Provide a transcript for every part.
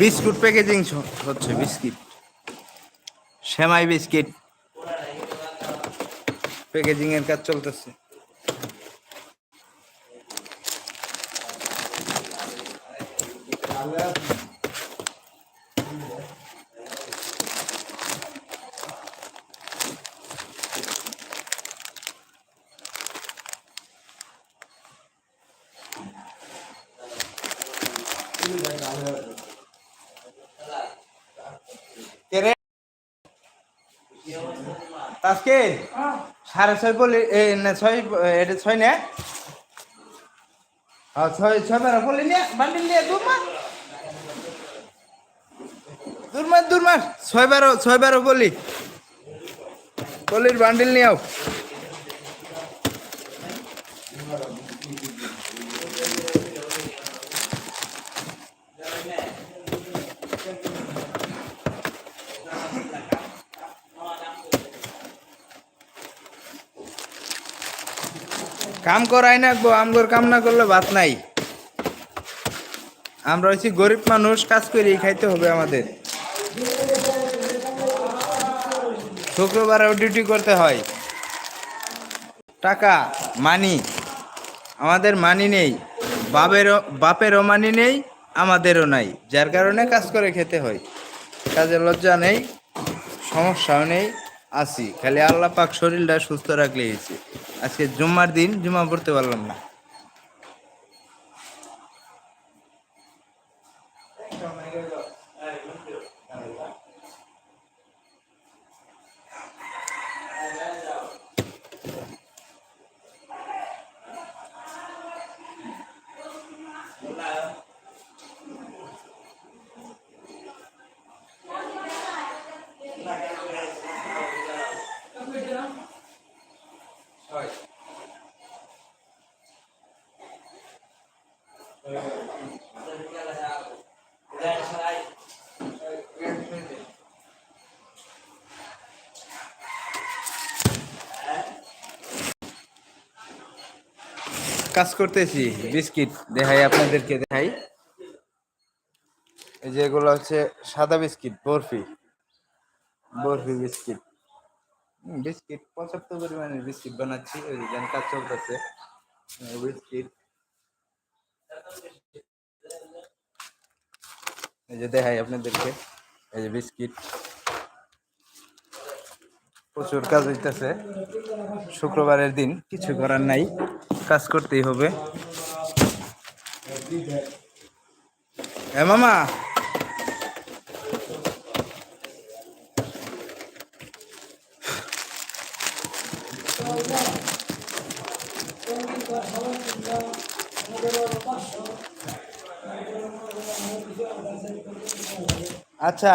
Biscuit packaging হচ্ছে biscuit. সেমাই biscuit. Packaging এর কাজ চলতেছে। কে রে আজকে সাড়ে ছয় না, ছয় এটা ছয় নে? ছয় ছয় বারো বলি নিয়ে বান্ডিল নিয়ে দূর মার দূর ছয় বারো ছয় বারো বলি। বলির বান্ডিল নিয়ে কাম করাই না, গো, আমগর কাম না করলে ভাত নাই। আমরা হচ্ছি গরিব মানুষ, কাজ করেই খাইতে হবে আমাদের। শুক্রবারেও ডিউটি করতে হয়। টাকা মানি আমাদের মানি নেই। বাপেরও বাপেরও মানি নেই, আমাদেরও নাই। যার কারণে কাজ করে খেতে হয়। কাজে লজ্জা নেই, সমস্যাও নেই, আছি। খালি আল্লাহ পাক শরীরটা সুস্থ রাখলে হয়েছে। আজকে জুম্মার দিন জুম্মা পড়তে পারলাম না। কাজ করতেছি, বিস্কিট দেখাই আপনাদেরকে, দেখাই। এই যে এগুলো হচ্ছে সাদা biscuit, barfi. Barfi biscuit. Biscuit, পর্যাপ্ত পরিমাণের বিস্কিট বানাচ্ছি ওই যে কাজ চলতেছে। বিস্কিট। এই যে দেখাই আপনাদেরকে, এই যে বিস্কিট। প্রচুর কাজ হইতেছে। শুক্রবারের দিন কিছু করার নাই। কাজ করতেই হবে। এ মামা। আচ্ছা।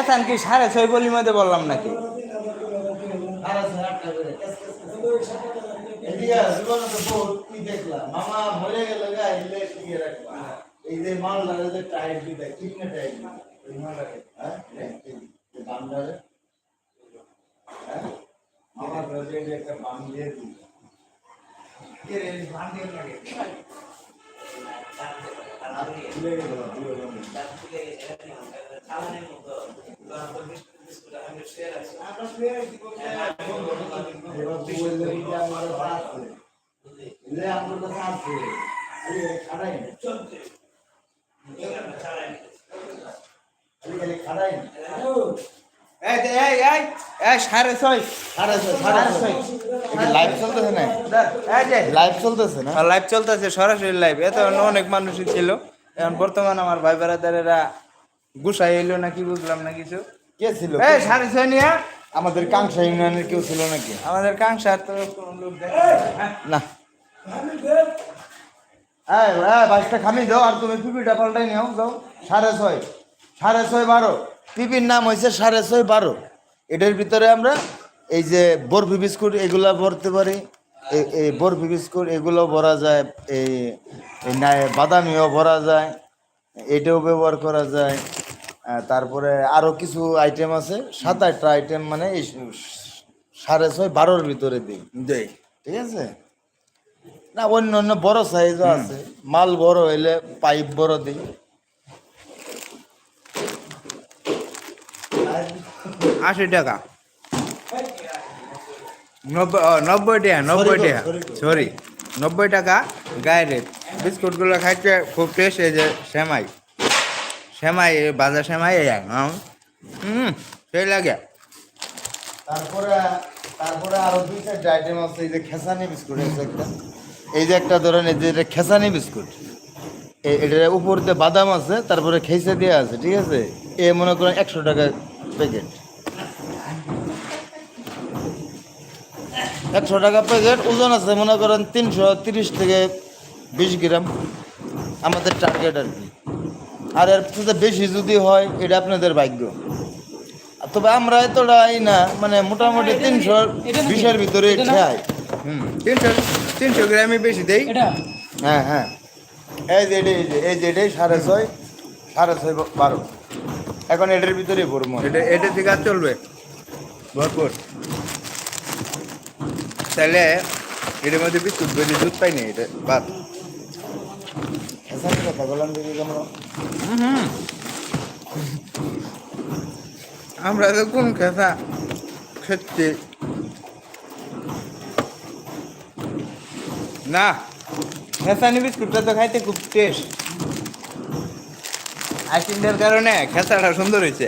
এখান কি সাড়ে ছয় বলির মধ্যে বললাম নাকি? মামা ভরে গেল গা, এলে টিকে রাখবা এই যে মাল লাগে যে টাইট দিতে কিনে টাইট এই মালটাকে হ্যাঁ এই বান্দারে? হ্যাঁ আমার রোজে একটা বাম দিয়ে দিই কে রে বাম দিয়ে লাগে? খুলে গেল পুরো আমরা সাড়ে ছয়। সাড়ে ছয় সাড়ে ছয়। লাইভ চলতেছে না? লাইভ চলতেছে না? লাইভ চলতেছে সরাসরি লাইভ এত অনেক মানুষই ছিল। এখন বর্তমান আমার ভাই বেড়াদারেরা গুসাই এলো না কি বুঝলাম না কিছু। কে ছিল? সাড়ে ছয় নিয়ে আমাদের কাংসা ইউনিয়নের কেউ ছিল নাকি? আমাদের কাংসার তো কোনো লোক না। না এই এই বাইশটা খামি দাও আর তুমি পিপিটা পাল্টাই নিও যাও সাড়ে ছয় সাড়ে ছয় বারো। পিপির নাম হয়েছে সাড়ে ছয় বারো। এটার ভিতরে আমরা এই যে বরফি বিস্কুট এগুলা ভরতে পারি। এই এই বরফি বিস্কুট এগুলো ভরা যায়। এই বাদামিও ভরা যায়। এটাও ব্যবহার করা যায়। তারপরে আরও কিছু আইটেম আছে সাত আটটা আইটেম মানে সাড়ে ছয় বারোর ভিতরে দিই। দেই। ঠিক আছে? না অন্য অন্য বড় সাইজও আছে। মাল বড় হইলে পাইপ বড় দিই। আশি টাকা। নব্বই টাকা নব্বই টাকা। সরি নব্বই টাকা গায়ে রেট। বিস্কুটগুলো খাইতে খুব টেস্ট এই যে সেমাই। সেমাই বাজার সেমাই। হুম, সেই লাগে। তারপরে তারপরে আরও দুই চারটা আইটেম আছে, এই যে খেসানি বিস্কুট আছে একটা। এই যে একটা ধরেন, এই যে এটা খেসানি বিস্কুট। এটার উপর দিয়ে বাদাম আছে, তারপরে খেসে দেওয়া আছে, ঠিক আছে? এ মনে করেন একশো টাকা প্যাকেট একশো টাকা প্যাকেট ওজন আছে মনে করেন তিনশো তিরিশ থেকে বিশ গ্রাম। আমাদের টার্গেট আর কি। আর এর বেশি যদি হয় এটা আপনাদের ভাগ্য। তবে আমরা এতটা এই না মানে মোটামুটি তিনশো বিশের ভিতরে খাই। হুম। তিনশো তিনশো গ্রামই বেশি দেই? হ্যাঁ হ্যাঁ। এই যে এই যে এই যে এটাই সাড়ে ছয় সাড়ে ছয় বারো। এখন এটার ভিতরে ভরবো এটা এটা থেকে আর চলবে। ভরপুর। তাহলে এটার মধ্যে বিস্কুট বেশি দুধ পাই না এটা বাদ। আমরা তো কোন কথা খেতে। না, খেসানি বিস্কুটটা তো খাইতে খুব টেস্ট আইসিংটার কারণে খেসাটা সুন্দর হয়েছে।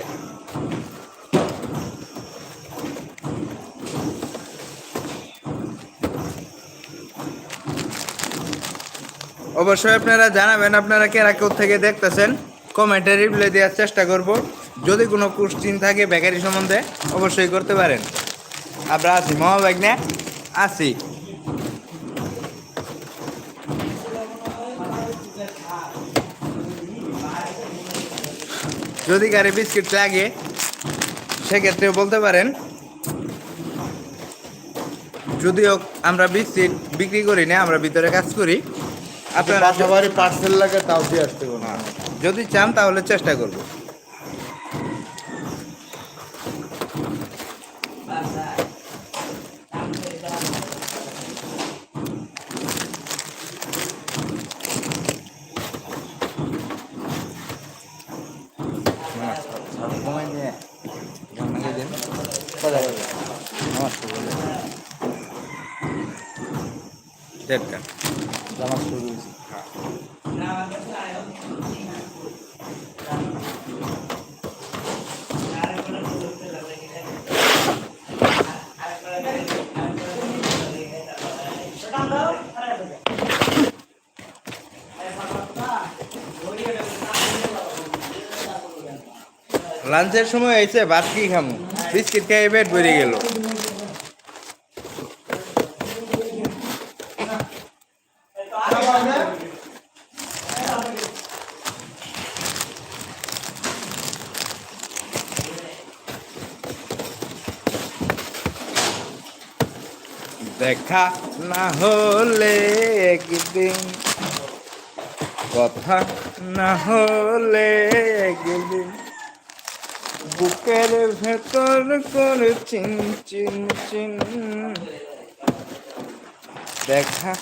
অবশ্যই আপনারা জানাবেন আপনারা কেরা কেউ থেকে দেখতেছেন। কমেন্টে রিপ্লাই দেওয়ার চেষ্টা করব। যদি কোনো কোশ্চিন থাকে বেকারি সম্বন্ধে, অবশ্যই করতে পারেন। আমরা আছি মহাবাগ না? আছি। যদি গাড়ি বিস্কিট লাগে সেক্ষেত্রে বলতে পারেন। যদিও আমরা বিস্কিট বিক্রি করি না, আমরা ভিতরে কাজ করি। আপনারা সবারই পার্সেল লাগে তাও দিয়ে আসতে যদি চান তাহলে চেষ্টা করব। লাঞ্চের সময় এসে ভাত কি খামু? বিস্কিট খেয়ে পেট ভরে গেল। দেখা না হলে একদিন, কথা না হলে একদিন। বুকের ভেতর করে চিন চিন চিন। দেখা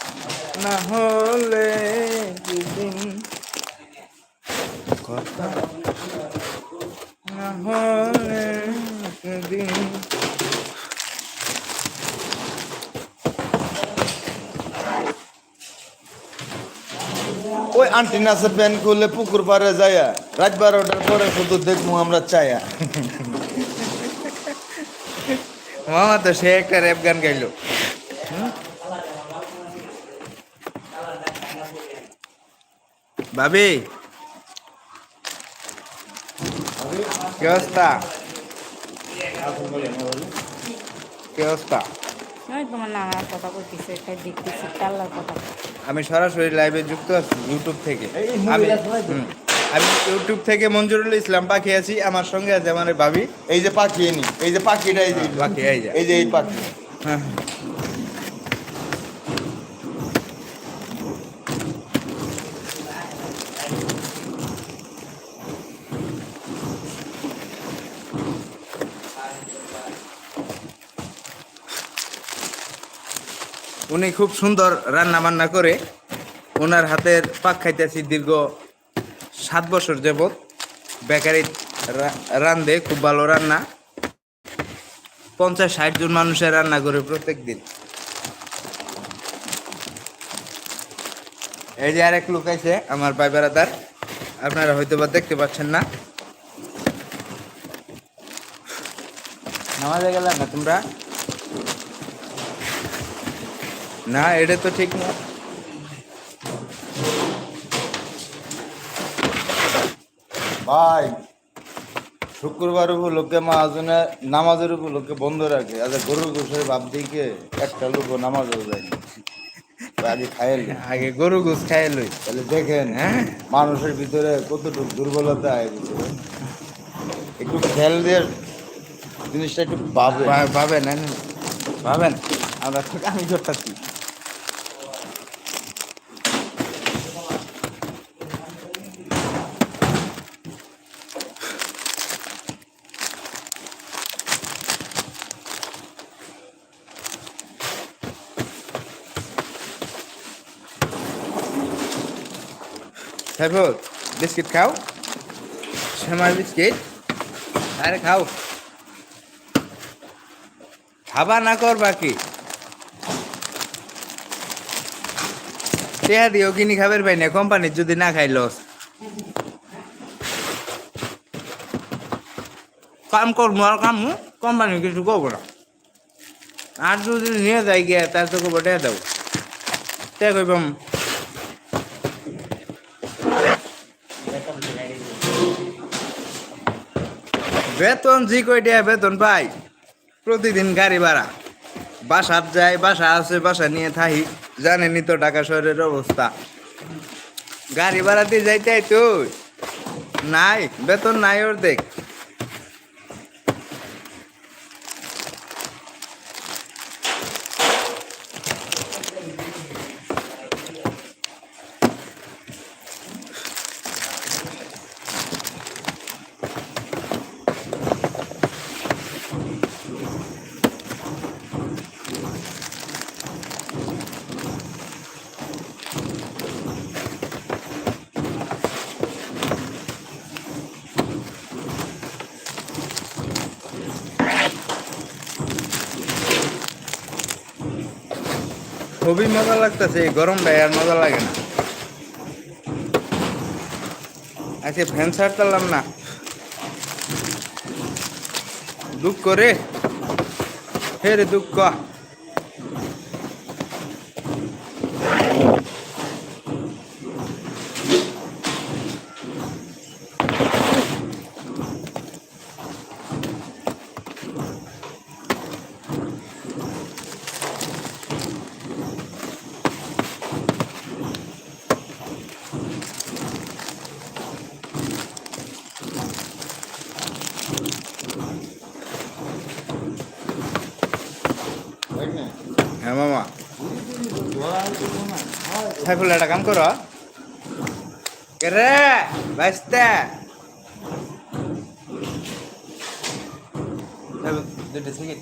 না হলে একদিন কথা না হলে একদিন ওই আন্টি নাচে প্যান করলে পুকুর পাড়ে যায়া রাত বারোটার পরে শুধু দেখব আমরা চায়া মামা তো সে একটা র্যাপ গান গাইলো। ভাবি। কি অবস্থা? কি অবস্থা? আমি সরাসরি লাইভে যুক্ত আছি ইউটিউব থেকে। আমি আমি ইউটিউব থেকে মঞ্জুরুল ইসলাম পাখি আছি আমার সঙ্গে আছে আমার ভাবি এই যে পাখি এনি এই যে পাখিটা এই যে পাখি, এই যে। এই যে এই পাখি। হ্যাঁ। উনি খুব সুন্দর রান্না বান্না করে ওনার হাতের পাক খাইতেছি দীর্ঘ সাত বছর যাবৎ বেকারি রান্ধে, খুব ভালো রান্না। পঞ্চাশ, ষাট জন মানুষের রান্না করে প্রত্যেক দিন এই যে আরেক লোক আছে আমার ভাই বেড়াদার আপনারা হয়তো বা দেখতে পাচ্ছেন না। নামাজে গেলাম না তোমরা? না, এটা তো ঠিক না। ভাই শুক্রবার উপলক্ষে মহাজনে নামাজের উপলক্ষে বন্ধ রাখে। আচ্ছা গরু গোসের ভাব দিকে একটা লোক নামাজও যায়নি আগে খাইল আগে গরু গোস খাই লই। তাহলে দেখেন হ্যাঁ? মানুষের ভিতরে কতটুকু দুর্বলতা আয় একটু খেয়াল দিয়ে জিনিসটা একটু পাবে ভা- ভাবেন হ্যাঁ? ভাবেন আমরা আমি করতেছি সাইফুল বিস্কিট খাও সেমাই বিস্কিট আরে খাও খাবা না করবা কি টেহা দিও কিনি খাবার পাই না কোম্পানির যদি না খাই লস কাম করব আর কাম কোম্পানি কিছু করব না আর যদি নিয়ে যাই গিয়া তার তো করব টেহা দাও টেহা কইবাম বেতন জি কই দিয়া বেতন পাই? প্রতিদিন গাড়ি ভাড়া। বাসার যায় বাসা আছে, বাসা নিয়ে থাকি জানেনি তো ঢাকা শহরের অবস্থা। গাড়ি ভাড়া দিয়ে যাইতে তুই নাই, বেতন নাই ওর দেখ খুবই মজা লাগতেছে, এই গরমটাই আর মজা লাগে না। আজকে ফ্যান ছাড়তাম না। দুঃখ রে। হে রে দুঃখ হ্যাঁ মামা সাইফুল একটা কাম করো। রে? বাইসতে।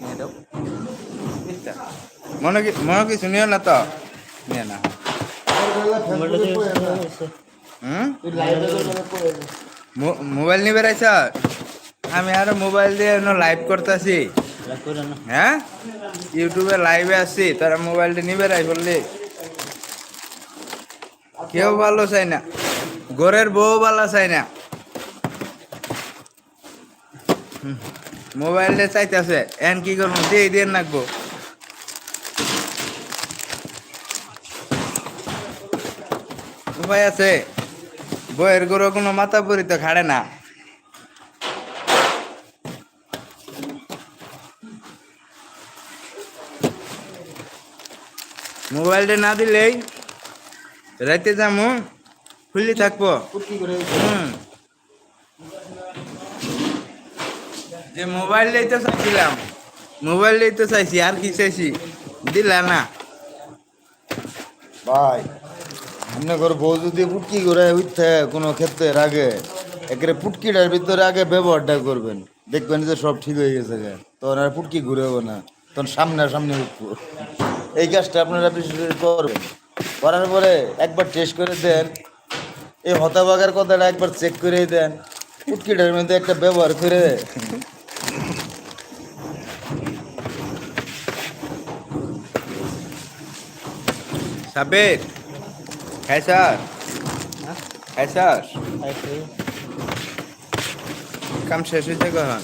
নিয়ে। মনে কি মনে কিছু নিও না তো? নিয়ে না। মোবাইল নিয়ে বেড়াইছ? আমি আরও মোবাইল দিয়ে লাইভ করতেছি। হ্যাঁ? ইউটিউবে লাইভে আসছি তারা মোবাইলটা নিবে রাই বললি। কেউ ভালো চাই না। ঘরের বউ ভালো চাই না। হুম, মোবাইলটা চাইতেছে এন কি করব? দিয়ে দিয়ে নাকবো উপায় আছে? বইয়ের গরু কোনো মাথা পরি তো খাড়ে না। মোবাইলটা না দিলেই রাইতে যামু, খুললি থাকব। হুম। যে মোবাইলটাই তো চাইছিলাম মোবাইলটাই তো চাইছি, আর কি চাইছি? দিলা না। ভাই আপনি করে বউ যদি পুটকি করে উঠতে কোনো ক্ষেত্রে আগে, একেবারে পুটকিটার ভিতরে আগে ব্যবহারটা করবেন। দেখবেন যে সব ঠিক হয়ে গেছে। তখন আর পুটকি ঘুরেও না, তখন সামনে সামনে উঠবো। এই কাজটা আপনারা বিশেষ করে করবেন। করার পরে একবার টেস্ট করে দেন। এই হতাবাগার কথাটা একবার চেক করে দেন। উৎকিটার মধ্যে একটা ব্যবহার করে। সাবের হ্যাঁ স্যার। হ্যাঁ স্যার। কাম শেষ হয়েছে কখন?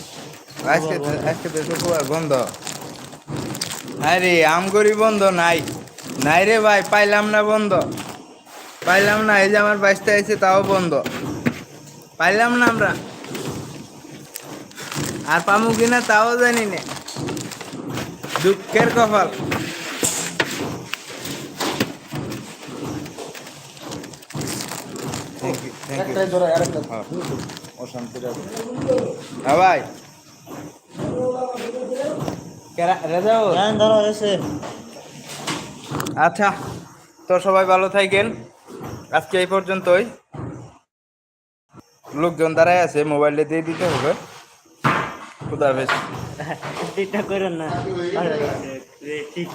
আজকে আজকে তো বন্ধ। আরে, আম করি বন্ধ নাই। নাই রে ভাই পাইলাম না বন্ধ। পাইলাম না এই যে আমার বাইশটা আছে তাও বন্ধ। পাইলাম না আমরা। আর পামু কিনা তাও জানি না। দুঃখের কপাল। হ্যাঁ। হ্যাঁ ভাই। রেজাউল। ধরো এসে। আচ্ছা তো সবাই ভালো থাকেন। আজকে এই পর্যন্তই। লোকজন দাঁড়ায় আছে মোবাইলটা দিয়ে দিতে হবে। খুদাফেজ এটা করেন না। ঠিক